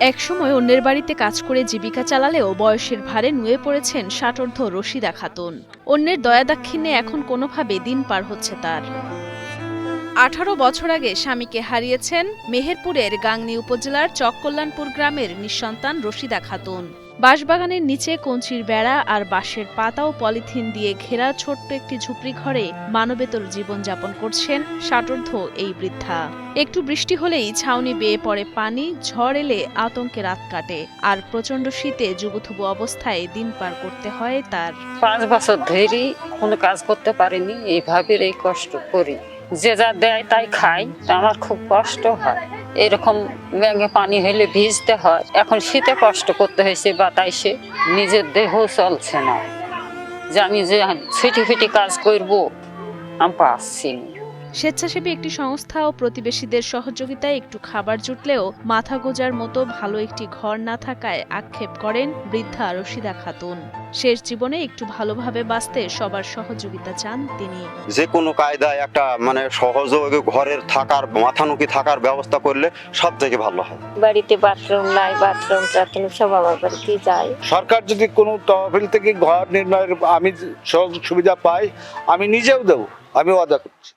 একসময় অন্যের বাড়িতে কাজ করে জীবিকা চালালেও বয়সের ভারে নুয়ে পড়েছেন ষাটর্ধ রশিদা খাতুন। অন্যের দয়াদাক্ষিণ্যে এখন কোনোভাবে দিন পার হচ্ছে তার। আঠারো বছর আগে স্বামীকে হারিয়েছেন মেহেরপুরের গাংনি উপজেলার চককল্যাণপুর গ্রামের নিঃসন্তান রশিদা খাতুন। বাঁশবাগানের নিচে কঞ্চির বেড়া আর বাঁশের পাতা ও পলিথিন দিয়ে ঘেরা ছোট্ট একটি ঝুপড়ি ঘরে মানবেতর জীবনযাপন করছেন ষাটোর্ধ এই বৃদ্ধা। একটু বৃষ্টি হলেই ছাউনি বেয়ে পড়ে পানি, ঝড় এলে আতঙ্কে রাত কাটে আর প্রচণ্ড শীতে যুবথুবু অবস্থায় দিন পার করতে হয় তার। পাঁচ বছর ধরেই কোনো কাজ করতে পারিনি এইভাবে এই কষ্ট করি। যে যা দেয় তাই খাই আমার খুব কষ্ট হয়। এরকম ব্যাঙে পানি হলে ভিজতে হয়। এখন শীতে কষ্ট করতে হয়েছে বা তাই সে নিজের দেহ চলছে না। যে আমি যে ছুটি ফিটি কাজ করব, আমি পাচ্ছি না। স্বেচ্ছাসেবী একটি সংস্থা ও প্রতিবেশীদের সহযোগিতায় একটু খাবার জুটলেও মাথা গোজার মতো ভালো একটি ঘর না থাকায় আক্ষেপ করেন বৃদ্ধা রশিদা খাতুন। শেষ জীবনে একটু ভালোভাবে বাঁচতে সবার সহযোগিতা চান তিনি। যে কোনো কায়দায় একটা মানে সহযোগে ঘরের থাকার মাথানুকি থাকার ব্যবস্থা করলে সব থেকে ভালো হয়। বাড়িতে বাথরুম নাই বাথরুম টাথরুম সব আমার বাড়িতেই যায়। সরকার যদি কোনো তহবিল থেকে ঘর নির্ণয়ের আমি সহযোগ সুবিধা পাই আমি নিজেও দেবো আমি ওয়াদা করছি।